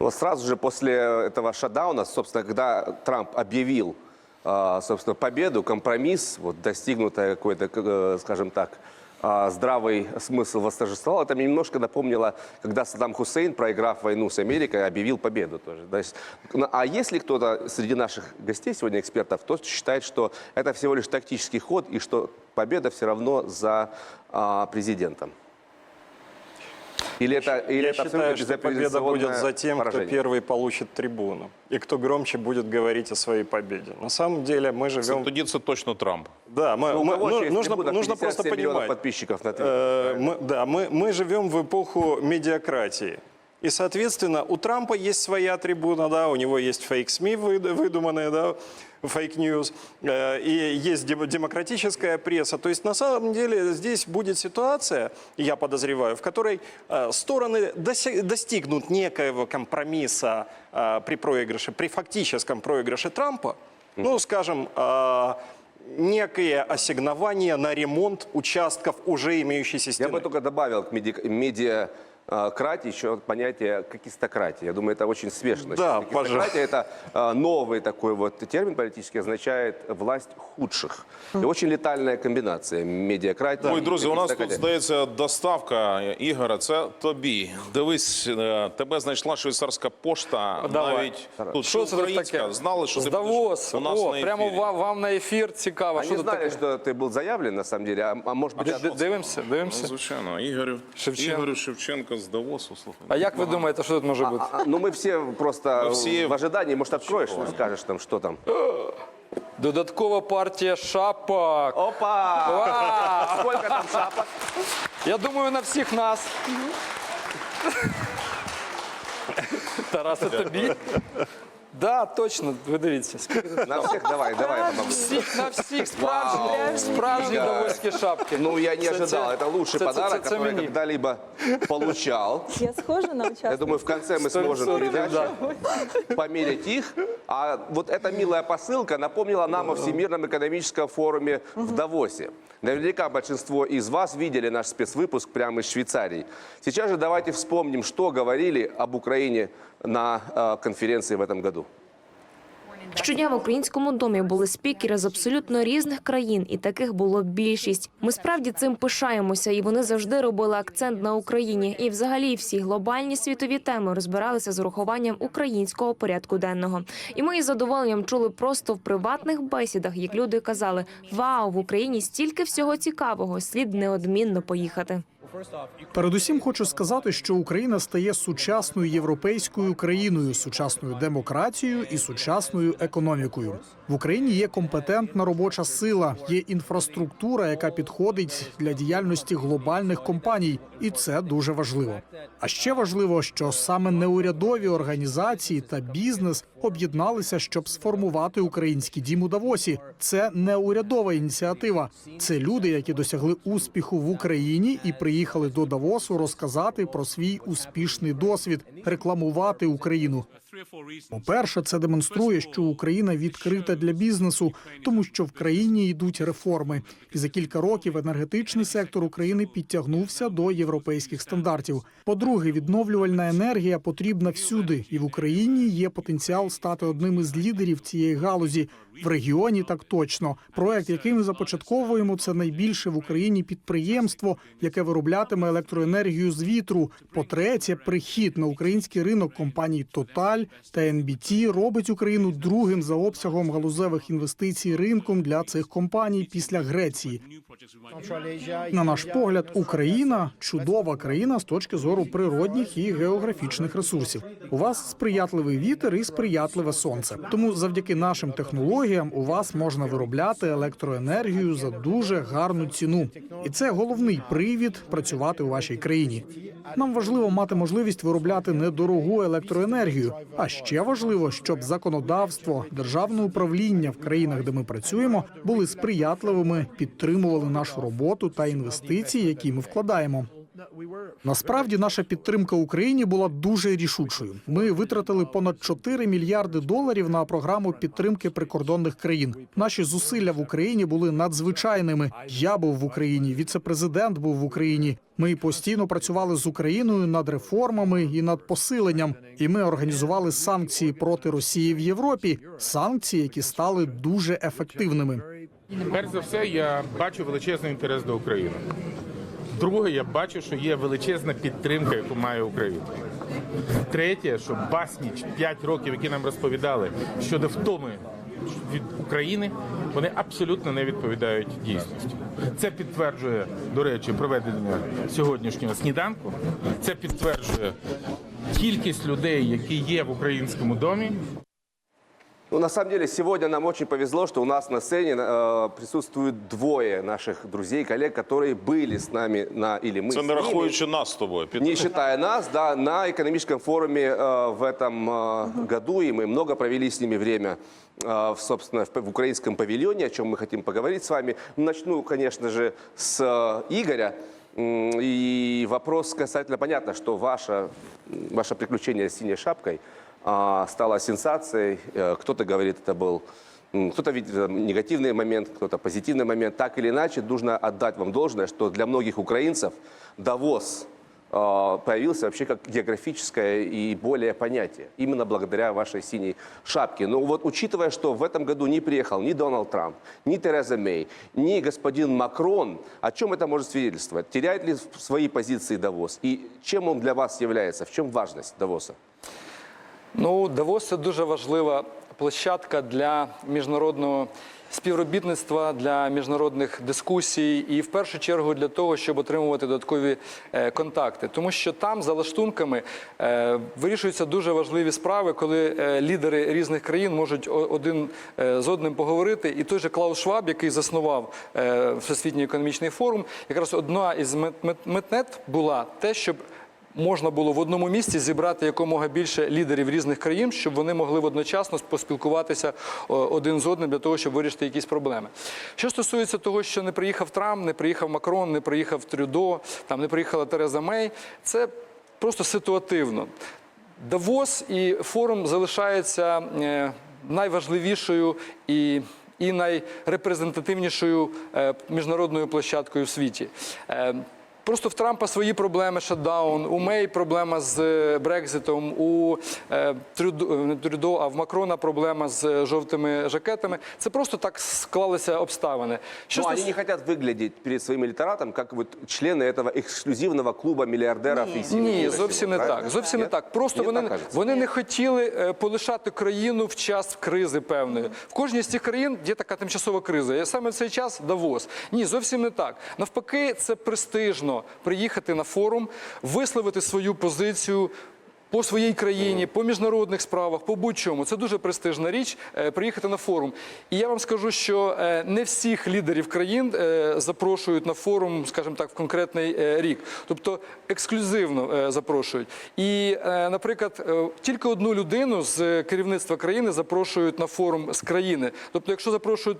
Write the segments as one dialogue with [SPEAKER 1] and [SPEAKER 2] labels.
[SPEAKER 1] Вот сразу же после этого шатдауна, собственно, когда Трамп объявил, а, собственно, победу, компромисс, вот достигнутое какой-то, э, скажем так, а, здравый смысл восторжествовал. Это мне немножко напомнило, когда Саддам Хусейн, проиграв войну с Америкой, объявил победу тоже. То есть, ну, а если кто-то среди наших гостей сегодня, экспертов, то считает, что это всего лишь тактический ход и что победа все равно за а, президентом? Или это, или
[SPEAKER 2] Я
[SPEAKER 1] это
[SPEAKER 2] считаю,
[SPEAKER 1] абсолютно
[SPEAKER 2] что победа
[SPEAKER 1] безапелляционное
[SPEAKER 2] будет за тем,
[SPEAKER 1] поражение?
[SPEAKER 2] кто первый получит трибуну. И кто громче будет говорить о своей победе. На самом деле мы
[SPEAKER 3] Це
[SPEAKER 2] живем...
[SPEAKER 3] тоді це точно Трамп.
[SPEAKER 2] Да, мы,
[SPEAKER 1] Ну, у
[SPEAKER 2] мы-
[SPEAKER 1] кого
[SPEAKER 2] ну,
[SPEAKER 1] же есть
[SPEAKER 2] нужно,
[SPEAKER 1] трибуна
[SPEAKER 2] нужно
[SPEAKER 1] 57
[SPEAKER 2] просто
[SPEAKER 1] миллионов
[SPEAKER 2] понимать.
[SPEAKER 1] подписчиков на Твиттере?
[SPEAKER 2] Э, мы, да, мы, мы живем в эпоху медиакратии. И, соответственно, у Трампа есть своя трибуна, да, у него есть фейк-СМИ выд- выдуманные, да, фейк-ньюс, э, и есть дем- демократическая пресса. То есть, на самом деле, здесь будет ситуация, я подозреваю, в которой э, стороны достигнут некоего компромисса э, при проигрыше, при фактическом проигрыше Трампа, ну, скажем, некое ассигнование на ремонт участков уже имеющейся
[SPEAKER 1] Я
[SPEAKER 2] стены.
[SPEAKER 1] бы только добавил к меди- медиакратии еще понятие какистократии. Я думаю, это очень свежно.
[SPEAKER 2] Да,
[SPEAKER 1] Какистократия – это э, новый такой вот термин политический, означает власть худших. И очень летальная комбинация медиакратии.
[SPEAKER 3] Ой,
[SPEAKER 1] и
[SPEAKER 3] друзі, у нас тут
[SPEAKER 1] какистократия.
[SPEAKER 3] здається доставка Ігора. Це тобі. Дивись, е, тебе знайшла швейцарська пошта.
[SPEAKER 4] Давай.
[SPEAKER 3] Навіть тут
[SPEAKER 4] Що це тут
[SPEAKER 3] українська.
[SPEAKER 4] таке?
[SPEAKER 3] Знали, що
[SPEAKER 4] З
[SPEAKER 3] ти
[SPEAKER 4] Давос.
[SPEAKER 3] будеш у нас
[SPEAKER 4] О,
[SPEAKER 3] на ефірі.
[SPEAKER 4] прямо вам, вам на ефір цікаво.
[SPEAKER 1] Они
[SPEAKER 4] що тут
[SPEAKER 1] знали,
[SPEAKER 4] таке?
[SPEAKER 1] что ты был заявлен, на самом деле, а, а может быть,
[SPEAKER 4] Д-
[SPEAKER 1] даже-
[SPEAKER 4] д- Дивимося,
[SPEAKER 3] Ну,
[SPEAKER 4] дивимося.
[SPEAKER 3] звичайно, Ігорю
[SPEAKER 4] Шевченко.
[SPEAKER 3] Ігорю Шевченко з Давосу. Слухай.
[SPEAKER 4] А як ви думаєте, що тут може бути?
[SPEAKER 1] А, ну мы все просто
[SPEAKER 3] Мы все
[SPEAKER 1] в ожидании, может, откроешь, ну, скажешь там, что там.
[SPEAKER 4] Додаткова партія шапок.
[SPEAKER 1] Опа!
[SPEAKER 4] Вау!
[SPEAKER 1] Сколько там шапок?
[SPEAKER 4] Я думаю, на всіх нас. Тарасе, тобі? Да, точно, ви дивіться. Скільки тут?
[SPEAKER 1] На всех давай, давай я помогу.
[SPEAKER 4] Всіх на всіх справжні, справжні довольські шапки.
[SPEAKER 1] Ну, я не
[SPEAKER 4] Це-
[SPEAKER 1] ожидал.
[SPEAKER 4] це-
[SPEAKER 1] Это лучший
[SPEAKER 4] це- це-
[SPEAKER 1] подарок,
[SPEAKER 4] це- це
[SPEAKER 1] который я
[SPEAKER 4] мені.
[SPEAKER 1] когда-либо получал.
[SPEAKER 5] Я схожа на
[SPEAKER 1] Я
[SPEAKER 5] участка?
[SPEAKER 1] думаю, в конце мы
[SPEAKER 4] Сто
[SPEAKER 1] сможем
[SPEAKER 4] відсотків,
[SPEAKER 1] передачи померить их. А вот эта милая посылка напомнила нам о Всемирном экономическом форуме в Давосе. Наверняка большинство из вас видели наш спецвыпуск прямо из Швейцарии. Сейчас же давайте вспомним, что говорили об Украине на э, конференции в этом году.
[SPEAKER 6] Щодня в українському домі були спікери з абсолютно різних країн, і таких було більшість. Ми справді цим пишаємося, і вони завжди робили акцент на Україні. І, взагалі, всі глобальні світові теми розбиралися з урахуванням українського порядку денного. І ми із задоволенням чули просто в приватних бесідах, як люди казали: Вау, в Україні стільки всього цікавого, слід неодмінно поїхати.
[SPEAKER 7] Передусім хочу сказати, що Україна стає сучасною європейською країною, сучасною демократією і сучасною економікою. В Україні є компетентна робоча сила, є інфраструктура, яка підходить для діяльності глобальних компаній, і це дуже важливо. А ще важливо, що саме неурядові організації та бізнес об'єдналися, щоб сформувати український дім у Давосі. Це не урядова ініціатива. Це люди, які досягли успіху в Україні і приїхали до Давосу розказати про свій успішний досвід, рекламувати Україну. По-перше, це демонструє, що Україна відкрита для бізнесу, тому що в країні йдуть реформи. І за кілька років енергетичний сектор України підтягнувся до європейських стандартів. По-друге, відновлювальна енергія потрібна всюди, і в Україні є потенціал стати одним із лідерів цієї галузі. В регіоні так точно. Проект, який ми започатковуємо, це найбільше в Україні підприємство, яке вироблятиме електроенергію з вітру. По-третє, прихід на український ринок компаній Total та NBT робить Україну другим за обсягом галузевих інвестицій ринком для цих компаній після Греції. На наш погляд, Україна чудова країна з точки зору природних і географічних ресурсів. У вас сприятливий вітер і сприятливе сонце. Тому завдяки нашим технологіям у вас можна виробляти електроенергію за дуже гарну ціну. І це головний привід працювати у вашій країні. Нам важливо мати можливість виробляти недорогу електроенергію. А ще важливо, щоб законодавство, державне управління в країнах, де ми працюємо, були сприятливими, підтримували нашу роботу та інвестиції, які ми вкладаємо. Насправді наша підтримка Україні була дуже рішучою. Ми витратили понад 4 мільярди доларів на програму підтримки прикордонних країн. Наші зусилля в Україні були надзвичайними. Я був в Україні, віцепрезидент був в Україні. Ми постійно працювали з Україною над реформами і над посиленням. І ми організували санкції проти Росії в Європі. Санкції, які стали дуже ефективними.
[SPEAKER 5] Перш за все, я бачу величезний інтерес до України. Друге, я бачу, що є величезна підтримка, яку має Україна. Третє, що басніч 5 років, які нам розповідали щодо втоми від України, вони абсолютно не відповідають дійсності. Це підтверджує, до речі, проведення сьогоднішнього сніданку. Це підтверджує кількість людей, які є в українському домі,
[SPEAKER 1] Ну, на самом деле, сегодня нам очень повезло, что у нас на сцене э, присутствуют двое наших друзей, коллег, которые были с нами на или мы
[SPEAKER 3] Це
[SPEAKER 1] с
[SPEAKER 3] не
[SPEAKER 1] ними,
[SPEAKER 3] рахуючи нас з тобою. Під-
[SPEAKER 1] не считая нас, да, на экономическом форуме э, в этом э, году, и мы много провели с ними время, э, в, собственно, в, в украинском павильоне, о чем мы хотим поговорить с вами. Начну, конечно же, с э, Игоря. М, И вопрос касательно, понятно, что ваше, м, ваше приключение с синей шапкой а, стало сенсацией. Э, Кто-то говорит, это был м, кто-то видит э, негативный момент, кто-то позитивный момент. Так или иначе, нужно отдать вам должное, что для многих украинцев Давос э, появился вообще как географическое и более понятие. Именно благодаря вашей синей шапке. Но вот учитывая, что в этом году не приехал ни Дональд Трамп, ни Тереза Мей, ни господин Макрон, о чем это может свидетельствовать? Теряет ли свои позиции Давос? И чем он для вас является? В чем важность Давоса?
[SPEAKER 4] Ну, Давос це дуже важлива площадка для міжнародного співробітництва, для міжнародних дискусій і в першу чергу для того, щоб отримувати додаткові е, контакти. Тому що там за лаштунками е, вирішуються дуже важливі справи, коли е, лідери різних країн можуть один е, з одним поговорити. І той же Клаус Шваб, який заснував е, Всесвітній економічний форум, якраз одна із мет- мет- метнет була те, щоб можна було в одному місці зібрати якомога більше лідерів різних країн, щоб вони могли одночасно поспілкуватися один з одним для того, щоб вирішити якісь проблеми. Що стосується того, що не приїхав Трамп, не приїхав Макрон, не приїхав Трюдо, там не приїхала Тереза Мей, це просто ситуативно. Давос і форум залишається е, найважливішою і. І найрепрезентативнішою е, міжнародною площадкою в світі. Е, Просто в Трампа свої проблеми, шатдаун, у Мей проблема з е, Брекзитом, у е, Трюдо, не Трюдо, а в Макрона проблема з е, жовтими жакетами. Це просто так склалися обставини. Що
[SPEAKER 1] Ну, они
[SPEAKER 4] стос-
[SPEAKER 1] не хотят выглядеть перед своим электоратом, как вот члены этого эксклюзивного клуба миллиардеров и сильных
[SPEAKER 4] Ні,
[SPEAKER 1] мира
[SPEAKER 4] зовсім
[SPEAKER 1] сего,
[SPEAKER 4] не
[SPEAKER 1] правильно?
[SPEAKER 4] так. Зовсім не
[SPEAKER 1] Нет?
[SPEAKER 4] так. Просто
[SPEAKER 1] Мне
[SPEAKER 4] вони,
[SPEAKER 1] так кажется.
[SPEAKER 4] вони не хотіли е, полишати країну в час кризи певної. В кожній з цих країн є така тимчасова криза. І саме в цей час Давос. Ні, зовсім не так. Навпаки, це престижно приїхати на форум, висловити свою позицію. По своїй країні, по міжнародних справах, по будь-чому це дуже престижна річ е, приїхати на форум. І я вам скажу, що е, не всіх лідерів країн е, запрошують на форум, скажімо так, в конкретний рік, тобто ексклюзивно запрошують. І, наприклад, тільки одну людину з керівництва країни запрошують на форум з країни. Тобто, якщо запрошують.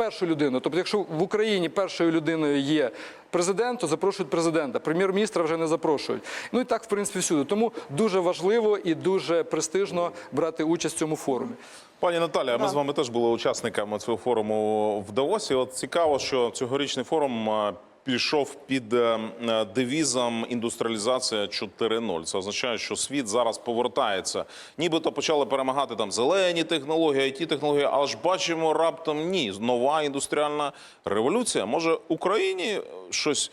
[SPEAKER 4] Першу людину, тобто, якщо в Україні першою людиною є президент, то запрошують президента. Прем'єр-міністра вже не запрошують. Ну і так, в принципі, всюди. Тому дуже важливо і дуже престижно брати участь в цьому форумі.
[SPEAKER 3] Пані Наталя, ми з вами теж були учасниками цього форуму в Давосі. От цікаво, що цьогорічний форум пішов під е, е, девізом індустріалізація 4.0. Це означає, що світ зараз повертається. Нібито почали перемагати там зелені технології, it технології, але ж бачимо раптом ні. Нова індустріальна революція. Може Україні щось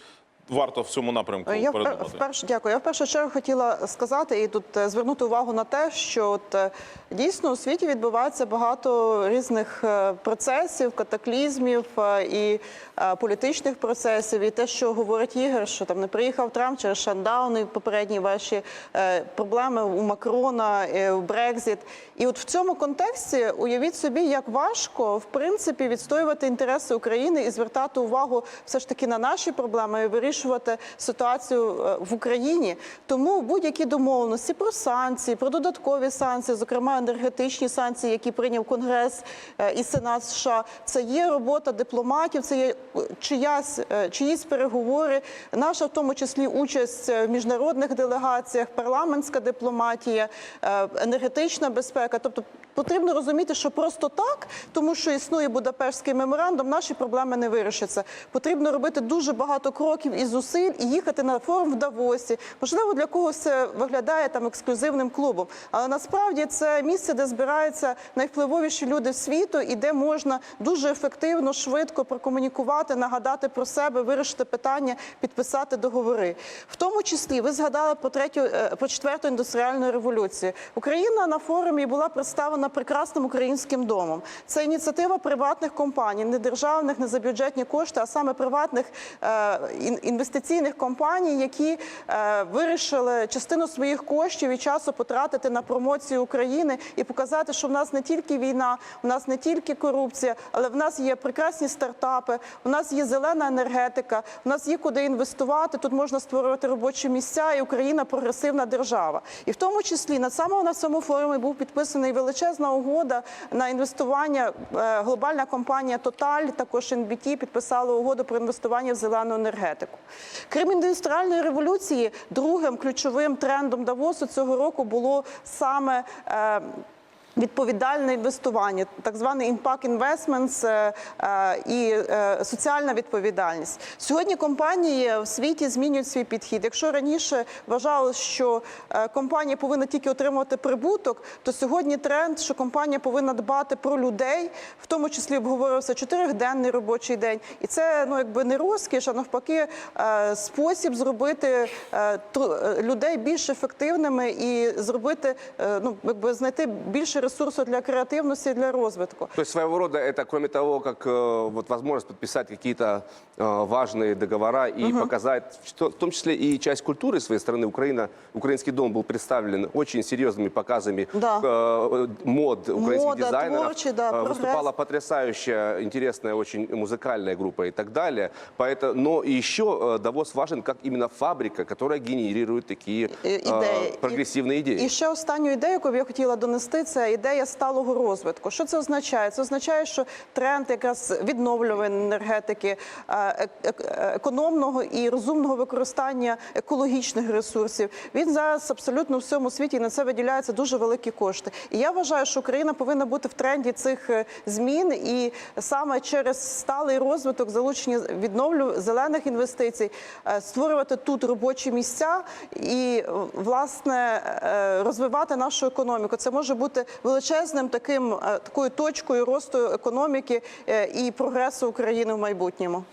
[SPEAKER 3] варто в цьому напрямку
[SPEAKER 8] Я
[SPEAKER 3] передумати?
[SPEAKER 8] вперше дякую. Я в першу чергу хотіла сказати і тут е, звернути увагу на те, що от, е, дійсно у світі відбувається багато різних е, процесів, катаклізмів і політичних процесів. І те, що говорить Ігор, що там не приїхав Трамп через шандаун і попередні ваші проблеми у Макрона, у Брекзит. І от в цьому контексті уявіть собі, як важко в принципі відстоювати інтереси України і звертати увагу все ж таки на наші проблеми і вирішувати вирішувати ситуацію е, в Україні. Тому будь-які домовленості про санкції, про додаткові санкції, зокрема енергетичні санкції, які прийняв Конгрес е, і Сенат США, це є робота дипломатів, це є е, чиясь чиїсь переговори, наша в тому числі участь в міжнародних делегаціях, парламентська дипломатія, енергетична безпека. Тобто потрібно розуміти, що просто так, тому що існує Будапештський меморандум, наші проблеми не вирішаться. Потрібно робити дуже багато кроків і зусиль і їхати на форум в Давосі. Можливо, для когось це виглядає там ексклюзивним клубом, але насправді це місце, де збираються найвпливовіші люди світу і де можна дуже ефективно, швидко прокомунікувати, нагадати про себе, вирішити питання, підписати договори. В тому числі ви згадали про третю е, про четверту індустріальну революцію. Україна на форумі була представлена прекрасним українським домом. Це ініціатива приватних компаній, не державних, не за бюджетні кошти, а саме приватних е, інвестиційних компаній, які е, вирішили частину своїх коштів і часу потратити на промоцію України і показати, що в нас не тільки війна, в нас не тільки корупція, але в нас є прекрасні стартапи, в нас є зелена енергетика, в нас є куди інвестувати. Тут можна створювати робочі місця, і Україна прогресивна держава. І в тому числі на самому на цьому форумі був підписаний величезна угода на інвестування. Е, Глобальна компанія Total, також NBT, підписала угоду про інвестування в зелену енергетику. Крім індустріальної революції, другим ключовим трендом Давосу цього року було саме. Відповідальне інвестування, так званий е, е, і е, соціальна відповідальність. Сьогодні компанії в світі змінюють свій підхід. Якщо раніше вважали, що е, компанія повинна тільки отримувати прибуток, то сьогодні тренд, що компанія повинна дбати про людей, в тому числі обговорювався чотириденний робочий день, і це ну якби не розкіш, а навпаки, е, спосіб зробити людей більш ефективними і зробити ну якби знайти більше ресурсу для креативності і для розвитку.
[SPEAKER 1] То есть своего рода это, кроме того, как э, вот возможность подписать какие-то э, важные договора и показать, что, в том числе и часть культуры своей страны, Украина, украинский дом был представлен очень серьезными показами
[SPEAKER 8] Да.
[SPEAKER 1] э, мод украинских
[SPEAKER 8] Мода,
[SPEAKER 1] дизайнеров.
[SPEAKER 8] творчий, да,
[SPEAKER 1] Э,
[SPEAKER 8] прогресс.
[SPEAKER 1] Выступала потрясающая, интересная очень музыкальная группа и так далее. Поэтому, но еще э, Давос важен как именно фабрика, которая генерирует такие
[SPEAKER 8] Е,
[SPEAKER 1] э,
[SPEAKER 8] ідеї.
[SPEAKER 1] прогрессивные идеи.
[SPEAKER 8] І ще останню ідею, яку б я хотіла донести, це ідея сталого розвитку. Що це означає? Це означає, що тренд якраз відновлюваної енергетики, е, ек- ек- економного і розумного використання екологічних ресурсів. Він зараз абсолютно в всьому світі і на це виділяються дуже великі кошти. І я вважаю, що Україна повинна бути в тренді цих е, змін, і саме через сталий розвиток, залучення відновлю зелених інвестицій, е, створювати тут робочі місця і е, власне е, розвивати нашу економіку. Це може бути величезним таким е, такою точкою росту економіки е, і прогресу України в майбутньому.